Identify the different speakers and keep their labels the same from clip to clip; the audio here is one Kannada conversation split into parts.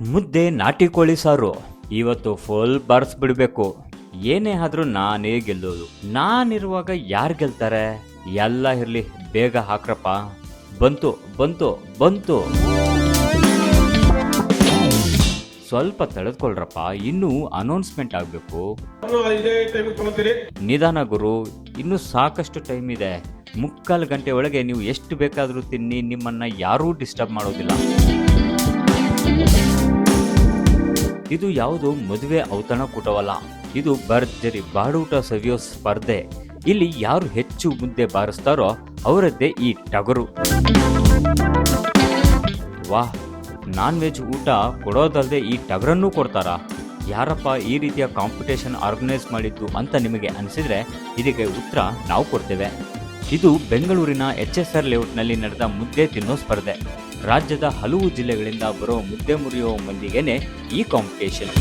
Speaker 1: ಮುದ್ದೆ ನಾಟಿ ಕೋಳಿ ಸಾರು. ಇವತ್ತು ಫುಲ್ ಬರ್ಸ್ ಬಿಡಬೇಕು. ಏನೇ ಆದ್ರೂ ನಾನೇ ಗೆಲ್ಲೋದು. ನಾನಿರುವಾಗ ಯಾರು ಗೆಲ್ತಾರೆ? ಎಲ್ಲ ಇರ್ಲಿ, ಬೇಗ ಹಾಕ್ರಪ್ಪ. ಬಂತು ಬಂತು ಬಂತು. ಸ್ವಲ್ಪ ತಡೆದ್ಕೊಳ್ರಪ್ಪ ಇನ್ನೂ ಅನೌನ್ಸ್ಮೆಂಟ್ ಆಗಬೇಕು. ನಿಧಾನ ಗುರು, ಇನ್ನೂ ಸಾಕಷ್ಟು ಟೈಮ್ ಇದೆ. ಮುಕ್ಕಾಲು ಗಂಟೆ ಒಳಗೆ ನೀವು ಎಷ್ಟು ಬೇಕಾದರೂ ತಿನ್ನಿ, ನಿಮ್ಮನ್ನ ಯಾರೂ ಡಿಸ್ಟರ್ಬ್ ಮಾಡೋದಿಲ್ಲ. ಇದು ಯಾವುದು ಮದುವೆ ಔತಣಕೂಟವಲ್ಲ ಇದು ಭರ್ಜರಿ ಬಾಡೂಟ ಸವಿಯೋ ಸ್ಪರ್ಧೆ. ಇಲ್ಲಿ ಯಾರು ಹೆಚ್ಚು ಮುದ್ದೆ ಬಾರಿಸ್ತಾರೋ ಅವರದ್ದೇ ಈ ಟಗರು. ವಾಹ್ ನಾನ್ ವೆಜ್ ಊಟ ಕೊಡೋದಲ್ಲದೆ ಈ ಟಗರನ್ನೂ ಕೊಡ್ತಾರಾ? ಯಾರಪ್ಪ ಈ ರೀತಿಯ ಕಾಂಪಿಟೇಷನ್ ಆರ್ಗನೈಸ್ ಮಾಡಿದ್ದು ಅಂತ ನಿಮಗೆ ಅನಿಸಿದ್ರೆ ಇದಕ್ಕೆ ಉತ್ತರ ನಾವು ಕೊಡ್ತೇವೆ. ಇದು ಬೆಂಗಳೂರಿನ ಎಚ್ ಎಸ್ ಆರ್ ಲೇಔಟ್ನಲ್ಲಿ ನಡೆದ ಮುದ್ದೆ ತಿನ್ನೋ ಸ್ಪರ್ಧೆ. ರಾಜ್ಯದ ಹಲವು ಜಿಲ್ಲೆಗಳಿಂದ ಬರೋ ಮುದ್ದೆ ಮುರಿಯುವ ಮಂದಿಗೆನೆ ಈ ಕಾಂಪಿಟೇಷನ್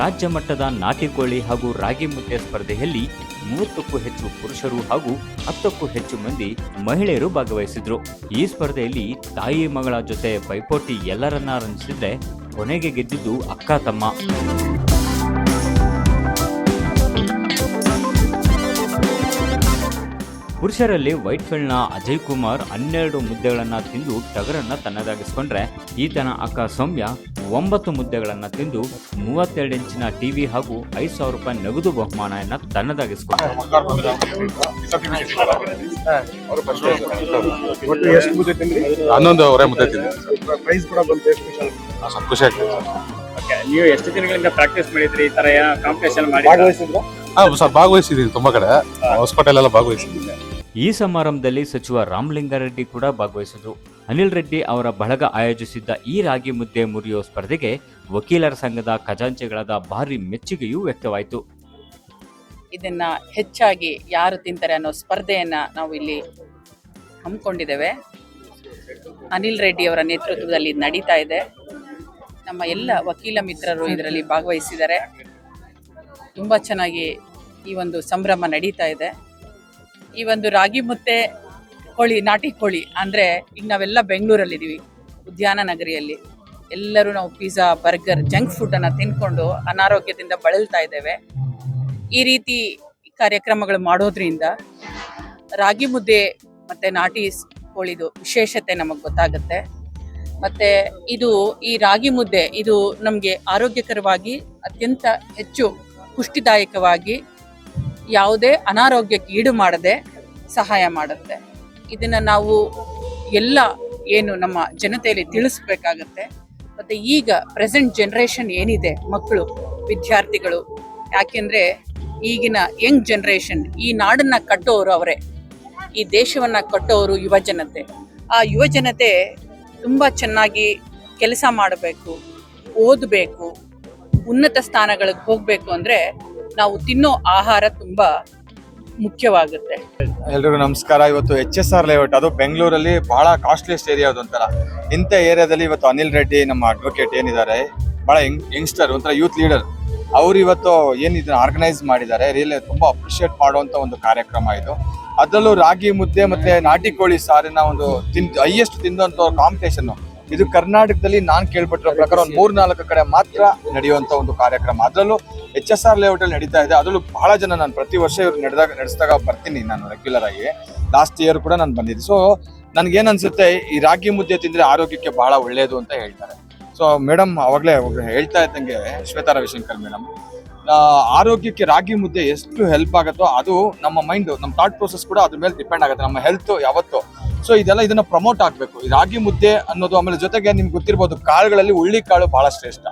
Speaker 1: ರಾಜ್ಯ ಮಟ್ಟದ ನಾಟಿ ಕೋಳಿ ಹಾಗೂ ರಾಗಿ ಮುದ್ದೆ ಸ್ಪರ್ಧೆಯಲ್ಲಿ ಮೂವತ್ತಕ್ಕೂ ಹೆಚ್ಚು ಪುರುಷರು ಹಾಗೂ ಹತ್ತಕ್ಕೂ ಹೆಚ್ಚು ಮಂದಿ ಮಹಿಳೆಯರು ಭಾಗವಹಿಸಿದ್ರು. ಈ ಸ್ಪರ್ಧೆಯಲ್ಲಿ ತಾಯಿ ಮಗಳ ಜೊತೆ ಪೈಪೋಟಿ ಎಲ್ಲರನ್ನ ರಂಜಿಸಿದ್ರೆ ಕೊನೆಗೆ ಗೆದ್ದಿದ್ದು ಅಕ್ಕ ತಮ್ಮ. ಪುರುಷರಲ್ಲಿ ವೈಟ್ ಫೀಲ್ಡ್ನ ಅಜಯ್ ಕುಮಾರ್ ಹನ್ನೆರಡು ಮುದ್ದೆಗಳನ್ನ ತಿಂದು ಟಗರನ್ನ ತನ್ನದಾಗಿಸ್ಕೊಂಡ್ರೆ ಈತನ ಅಕ್ಕ ಸೌಮ್ಯ ಒಂಬತ್ತು ಮುದ್ದೆಗಳನ್ನ ತಿಂದು ಮೂವತ್ತೆರಡು ಇಂಚಿನ ಟಿವಿ ಹಾಗೂ ಐದು ಸಾವಿರ ರೂಪಾಯಿ ನಗದು ಬಹುಮಾನವನ್ನ ತನ್ನದಾಗಿಸ್ಕೊಂಡ್ರೆ.
Speaker 2: ಒಟ್ಟು ಎಷ್ಟು ಮುದ್ದೆ ತಿಂದ್ರಿ
Speaker 3: ಹನ್ನೊಂದು ಅವರೇ ಮುದ್ದೆ ತಿಂದೆ.
Speaker 2: ಪ್ರೈಸ್ ಕೂಡ ಬಂತು ಸ್ಪೆಷಲ್
Speaker 3: ಸ್ವಲ್ಪ ಖುಷಿ ಆಗ್ತದೆ.
Speaker 4: ಓಕೆ ನೀವು ಎಷ್ಟು ದಿನಗಳಿಂದ ಪ್ರಾಕ್ಟೀಸ್ ಮಾಡಿದ್ರಿ? ಈ ತರ ಕಾಂಪಿಟೇಷನ್ ಮಾಡಿ
Speaker 2: ಭಾಗವಹಿಸಿದ್ರ?
Speaker 3: ಹಾ ಸರ್ ಭಾಗವಹಿಸಿದೀನಿ ತುಂಬಾ ಕಡೆ. ಹೊಸಕೋಟೆಲೆಲ್ಲ ಭಾಗವಹಿಸಿದ್ದೀನಿ.
Speaker 1: ಈ ಸಮಾರಂಭದಲ್ಲಿ ಸಚಿವ ರಾಮಲಿಂಗಾರೆಡ್ಡಿ ಕೂಡ ಭಾಗವಹಿಸಿದರು. ಅನಿಲ್ ರೆಡ್ಡಿ ಅವರ ಬಳಗ ಆಯೋಜಿಸಿದ್ದ ಈ ರಾಗಿ ಮುದ್ದೆ ಮುರಿಯೋ ಸ್ಪರ್ಧೆಗೆ ವಕೀಲರ ಸಂಘದ ಖಜಾಂಚೆಗಳಾದ ಭಾರಿ ಮೆಚ್ಚುಗೆಯೂ ವ್ಯಕ್ತವಾಯಿತು.
Speaker 5: ಇದನ್ನ ಹೆಚ್ಚಾಗಿ ಯಾರು ತಿಂತಾರೆ ಅನ್ನೋ ಸ್ಪರ್ಧೆಯನ್ನ ನಾವು ಇಲ್ಲಿ ಹಮ್ಮಿಕೊಂಡಿದ್ದೇವೆ. ಅನಿಲ್ ರೆಡ್ಡಿ ಅವರ ನೇತೃತ್ವದಲ್ಲಿ ನಡೀತಾ ಇದೆ. ನಮ್ಮ ಎಲ್ಲ ವಕೀಲ ಮಿತ್ರರು ಇದರಲ್ಲಿ ಭಾಗವಹಿಸಿದ್ದಾರೆ. ತುಂಬ ಚೆನ್ನಾಗಿ ಈ ಒಂದು ಸಂಭ್ರಮ ನಡೀತಾ ಇದೆ. ಈ ಒಂದು ರಾಗಿ ಮುದ್ದೆ ಕೋಳಿ, ನಾಟಿ ಕೋಳಿ ಅಂದರೆ ಈಗ ನಾವೆಲ್ಲ ಬೆಂಗಳೂರಲ್ಲಿದ್ದೀವಿ, ಉದ್ಯಾನ ನಗರಿಯಲ್ಲಿ. ಎಲ್ಲರೂ ನಾವು ಪಿಜ್ಜಾ ಬರ್ಗರ್ ಜಂಕ್ ಫುಡ್ಡನ್ನು ತಿನ್ಕೊಂಡು ಅನಾರೋಗ್ಯದಿಂದ ಬಳಲ್ತಾ ಇದ್ದೇವೆ. ಈ ರೀತಿ ಕಾರ್ಯಕ್ರಮಗಳು ಮಾಡೋದ್ರಿಂದ ರಾಗಿ ಮುದ್ದೆ ಮತ್ತೆ ನಾಟಿ ಕೋಳಿದು ವಿಶೇಷತೆ ನಮಗೆ ಗೊತ್ತಾಗುತ್ತೆ. ಮತ್ತೆ ಇದು ಈ ರಾಗಿ ಮುದ್ದೆ ಇದು ನಮಗೆ ಆರೋಗ್ಯಕರವಾಗಿ ಅತ್ಯಂತ ಹೆಚ್ಚು ಪುಷ್ಟಿದಾಯಕವಾಗಿ ಯಾವುದೇ ಅನಾರೋಗ್ಯಕ್ಕೆ ಈಡು ಮಾಡದೆ ಸಹಾಯ ಮಾಡುತ್ತೆ. ಇದನ್ನ ನಾವು ಎಲ್ಲ ಏನು ನಮ್ಮ ಜನತೆಯಲ್ಲಿ ತಿಳಿಸ್ಬೇಕಾಗತ್ತೆ. ಮತ್ತೆ ಈಗ ಪ್ರೆಸೆಂಟ್ ಜನ್ರೇಷನ್ ಏನಿದೆ, ಮಕ್ಕಳು, ವಿದ್ಯಾರ್ಥಿಗಳು, ಯಾಕೆಂದ್ರೆ ಈಗಿನ ಯಂಗ್ ಜನ್ರೇಷನ್ ಈ ನಾಡನ್ನ ಕಟ್ಟೋರು ಅವರೇ. ಈ ದೇಶವನ್ನ ಕಟ್ಟೋರು ಯುವ ಜನತೆ. ಆ ಯುವ ಜನತೆ ತುಂಬಾ ಚೆನ್ನಾಗಿ ಕೆಲಸ ಮಾಡಬೇಕು, ಓದಬೇಕು, ಉನ್ನತ ಸ್ಥಾನಗಳಿಗೆ ಹೋಗಬೇಕು ಅಂದ್ರೆ ನಾವು ತಿನ್ನೋ ಆಹಾರ ತುಂಬಾ ಮುಖ್ಯವಾಗುತ್ತೆ.
Speaker 6: ಎಲ್ರಿಗೂ ನಮಸ್ಕಾರ. ಇವತ್ತು ಎಚ್ ಎಸ್ ಆರ್ ಲೇಔಟ್, ಅದು ಬೆಂಗಳೂರಲ್ಲಿ ಬಹಳ ಕಾಸ್ಟ್ಲಿಯಸ್ಟ್ ಏರಿಯಾ ಒಂಥರ ಇಂಥ ಏರಿಯಾದಲ್ಲಿ ಇವತ್ತು ಅನಿಲ್ ರೆಡ್ಡಿ ನಮ್ಮ ಅಡ್ವೊಕೇಟ್ ಏನಿದ್ದಾರೆ, ಬಹಳ ಯಂಗ್ ಯಂಗ್ಸ್ಟರ್ ಒಂಥರ ಯೂತ್ ಲೀಡರ್ ಅವರು ಇವತ್ತು ಏನು ಇದನ್ನ ಆರ್ಗನೈಸ್ ಮಾಡಿದ್ದಾರೆ ರಿಯಲ್ ತುಂಬಾ ಅಪ್ರಿಷಿಯೇಟ್ ಮಾಡುವಂತ ಒಂದು ಕಾರ್ಯಕ್ರಮ ಇದು. ಅದರಲ್ಲೂ ರಾಗಿ ಮುದ್ದೆ ಮತ್ತೆ ನಾಟಿ ಕೋಳಿ ಸಾರಿನ ಒಂದು ತಿನ್ ಹೈಯೆಸ್ಟ್ ತಿಂದಂತ ಕಾಂಪಿಟೇಷನ್ ಇದು ಕರ್ನಾಟಕದಲ್ಲಿ ನಾನು ಕೇಳ್ಪಟ್ಟಿರೋ ಪ್ರಕಾರ ಒಂದು ಮೂರ್ ನಾಲ್ಕು ಕಡೆ ಮಾತ್ರ ನಡೆಯುವಂತ ಒಂದು ಕಾರ್ಯಕ್ರಮ. ಅದರಲ್ಲೂ ಎಚ್ ಎಸ್ ಆರ್ ಲೇಔಟ್ ಅಲ್ಲಿ ನಡೀತಾ ಇದೆ. ಅದರಲ್ಲೂ ಬಹಳ ಜನ ನಾನು ಪ್ರತಿ ವರ್ಷ ಇವ್ರು ನಡೆದಾಗ ನಡೆಸಿದಾಗ ಬರ್ತೀನಿ ನಾನು ರೆಗ್ಯುಲರ್ ಆಗಿ. ಲಾಸ್ಟ್ ಇಯರ್ ಕೂಡ ನಾನು ಬಂದಿದ್ದೆ. ಸೊ ನನ್ಗೇನ್ ಅನ್ಸುತ್ತೆ ಈ ರಾಗಿ ಮುದ್ದೆ ತಿಂದ್ರೆ ಆರೋಗ್ಯಕ್ಕೆ ಬಹಳ ಒಳ್ಳೆಯದು ಅಂತ ಹೇಳ್ತಾರೆ. ಸೊ ಮೇಡಮ್ ಅವಾಗಲೇ ಹೇಳ್ತಾ ಇದ್ದಂಗೆ ಶ್ವೇತಾ ರವಿಶಂಕರ್ ಮೇಡಮ್ ಆರೋಗ್ಯಕ್ಕೆ ರಾಗಿ ಮುದ್ದೆ ಎಷ್ಟು ಹೆಲ್ಪ್ ಆಗುತ್ತೋ ಅದು ನಮ್ಮ ಮೈಂಡ್ ನಮ್ಮ ಥಾಟ್ ಪ್ರೊಸೆಸ್ ಕೂಡ ಅದ್ರ ಮೇಲೆ ಡಿಪೆಂಡ್ ಆಗುತ್ತೆ. ನಮ್ಮ ಹೆಲ್ತ್ ಯಾವತ್ತು. ಸೊ ಇದೆಲ್ಲ ಇದನ್ನ ಪ್ರಮೋಟ್ ಆಗ್ಬೇಕು ಈ ರಾಗಿ ಮುದ್ದೆ ಅನ್ನೋದು ಆಮೇಲೆ ಜೊತೆಗೆ ನಿಮ್ಗೆ ಗೊತ್ತಿರ್ಬೋದು, ಕಾಳುಗಳಲ್ಲಿ ಉಳ್ಳಿ ಕಾಳು ಬಹಳ ಶ್ರೇಷ್ಠ.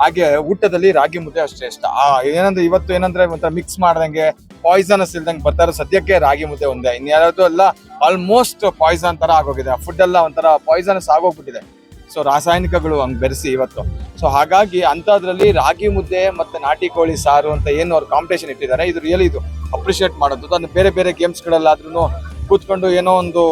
Speaker 6: ಹಾಗೆ ಊಟದಲ್ಲಿ ರಾಗಿ ಮುದ್ದೆ ಅಷ್ಟೇ ಇಷ್ಟ ಆ, ಏನಂದ್ರೆ ಇವತ್ತು ಏನಂದ್ರೆ ಒಂಥರ ಮಿಕ್ಸ್ ಮಾಡ್ದಂಗೆ ಪಾಯ್ಸನಸ್ ಇಲ್ದಂಗೆ ಬರ್ತಾರೆ. ಸದ್ಯಕ್ಕೆ ರಾಗಿ ಮುದ್ದೆ ಒಂದೇ. ಇನ್ಯಾರದು ಎಲ್ಲ ಆಲ್ಮೋಸ್ಟ್ ಪಾಯ್ಸನ್ ತರ ಆಗೋಗಿದೆ. ಫುಡ್ ಎಲ್ಲ ಒಂಥರ ಪಾಯ್ಸನಸ್ ಆಗೋಗ್ಬಿಟ್ಟಿದೆ. ಸೊ ರಾಸಾಯನಿಕಗಳು ಹಂಗೆ ಬೆರೆಸಿ ಇವತ್ತು. ಸೊ ಹಾಗಾಗಿ ಅಂತದ್ರಲ್ಲಿ ರಾಗಿ ಮುದ್ದೆ ಮತ್ತೆ ನಾಟಿ ಕೋಳಿ ಸಾರು ಅಂತ ಏನು ಅವ್ರು ಕಾಂಪಿಟೇಷನ್ ಇಟ್ಟಿದ್ದಾರೆ. ಇದು ರಿಯಲಿ ಇದು. ಅಪ್ರಿಷಿಯೇಟ್ ಮಾಡೋದು. ಅದನ್ನು ಬೇರೆ ಬೇರೆ ಗೇಮ್ಸ್ಗಳಲ್ಲಾದ್ರೂ ಕೂತ್ಕೊಂಡು ಏನೋ ಒಂದು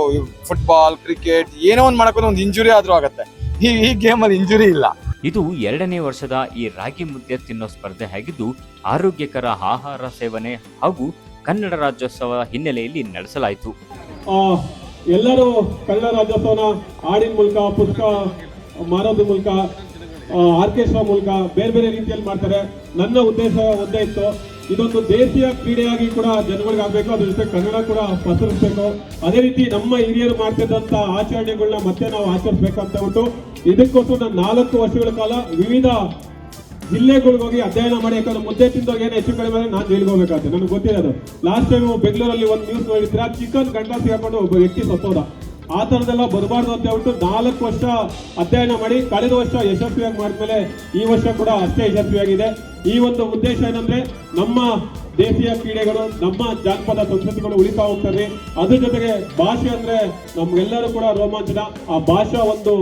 Speaker 6: ಫುಟ್ಬಾಲ್ ಕ್ರಿಕೆಟ್ ಏನೋ ಒಂದು ಮಾಡ್ಕೊಂಡು ಒಂದು ಇಂಜುರಿ ಆದ್ರೂ ಆಗುತ್ತೆ. ಈ ಈ ಗೇಮಲ್ಲಿ ಇಂಜುರಿ ಇಲ್ಲ.
Speaker 1: ಇದು ಎರಡನೇ ವರ್ಷದ ಈ ರಾಗಿ ಮುದ್ದೆ ತಿನ್ನೋ ಸ್ಪರ್ಧೆ ಆಗಿದ್ದು ಆರೋಗ್ಯಕರ ಆಹಾರ ಸೇವನೆ ಹಾಗೂ ಕನ್ನಡ ರಾಜ್ಯೋತ್ಸವ ಹಿನ್ನೆಲೆಯಲ್ಲಿ ನಡೆಸಲಾಯಿತು.
Speaker 7: ಎಲ್ಲರೂ ಕನ್ನಡ ರಾಜ್ಯೋತ್ಸವನ ಹಾಡಿನ ಮೂಲಕ ಪುಸ್ತಕ ಮಾರೋದ್ರ ಮೂಲಕ ಆರ್ಕೆಸ್ಟ್ರಾ ಮೂಲಕ ಬೇರೆ ಬೇರೆ ರೀತಿಯಲ್ಲಿ ಮಾಡ್ತಾರೆ. ನನ್ನ ಉದ್ದೇಶ ಒಂದೇ ಇತ್ತು. ಇದೊಂದು ದೇಶೀಯ ಕ್ರೀಡೆಯಾಗಿ ಕೂಡ ಜನಗಳಿಗೆ ಆಗಬೇಕು. ಅದ್ರ ಜೊತೆ ಕನ್ನಡ ಕೂಡ ಪಸರಿಸ್ಬೇಕು. ಅದೇ ರೀತಿ ನಮ್ಮ ಹಿರಿಯರು ಮಾಡ್ತಿದ್ದಂಥ ಆಚರಣೆಗಳನ್ನ ಮತ್ತೆ ನಾವು ಆಚರಿಸ್ಬೇಕು ಅಂತ ಇದಕ್ಕೋಸ್ಕರ ನಾನು ನಾಲ್ಕು ವರ್ಷಗಳ ಕಾಲ ವಿವಿಧ ಜಿಲ್ಲೆಗಳಿಗೆ ಹೋಗಿ ಅಧ್ಯಯನ ಮಾಡಿ, ಯಾಕಂದ್ರೆ ಮುದ್ದೆ ತಿಂದೋಗಿ ಏನು ಹೆಚ್ಚು ಕಡಿಮೆ ನಾನು ಜೈಲಿಗೆ ಹೋಗ್ಬೇಕಾಗುತ್ತೆ. ನನಗೆ ಗೊತ್ತಿದೆ ಅದು ಲಾಸ್ಟ್ ಟೈಮ್ ಬೆಂಗಳೂರಲ್ಲಿ ಒಂದು ನ್ಯೂಸ್ ನೋಡಿದ್ರೆ ಚಿಕನ್ ಗಂಡ ಸಿಗಾಕೊಂಡು ಒಬ್ಬ ವ್ಯಕ್ತಿ ಸತ್ತೋದ. ಆ ಥರದೆಲ್ಲ ಬರಬಾರ್ದು ಅಂತ ಹೇಳ್ಬಿಟ್ಟು ನಾಲ್ಕು ವರ್ಷ ಅಧ್ಯಯನ ಮಾಡಿ, ಕಳೆದ ವರ್ಷ ಯಶಸ್ವಿಯಾಗಿ ಮಾಡಿದ್ಮೇಲೆ ಈ ವರ್ಷ ಕೂಡ ಅಷ್ಟೇ ಯಶಸ್ವಿಯಾಗಿದೆ. ಈ ಒಂದು ಉದ್ದೇಶ ಏನಂದ್ರೆ ನಮ್ಮ ದೇಶೀಯ ಕ್ರೀಡೆಗಳು, ನಮ್ಮ ಜಾನಪದ ಸಂಸ್ಕೃತಿಗಳು ಉಳಿತಾ ಹೋಗ್ತದೆ ಅದ್ರ ಜೊತೆಗೆ ಭಾಷೆ ಅಂದ್ರೆ ನಮ್ಗೆಲ್ಲರೂ ಕೂಡ ರೋಮಾಂಚನ. ಆ ಭಾಷಾ ಒಂದು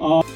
Speaker 7: ಆ,